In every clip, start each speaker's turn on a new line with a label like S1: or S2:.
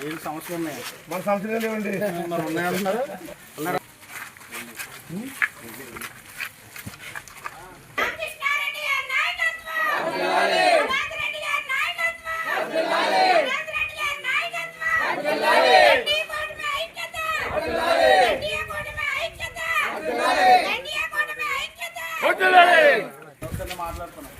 S1: ఏడు సంవత్సరాలు ఉన్నాయా? మన
S2: సంవత్సరం లేవండి.
S1: మరి ఉన్నాయంటున్నారు? ఐక్యత మాట్లాడుతున్నాం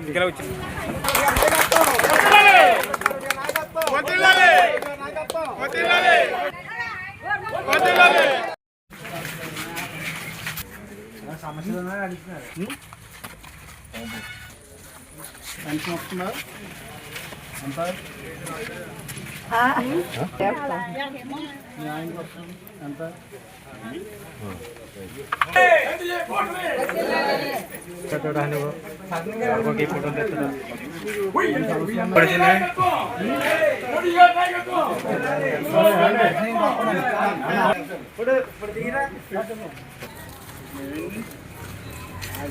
S2: ఇంటికి వచ్చింది
S1: వదిలాలి వదిలాలి వదిలాలి సమస్యలు
S2: అడుగుతున్నారు
S1: పెన్షన్ వస్తున్నారు ఎంత ఎంత
S2: ఇప్పుడు ఇప్పుడు
S1: นี่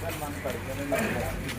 S1: ท่านมันไปกันแล้ว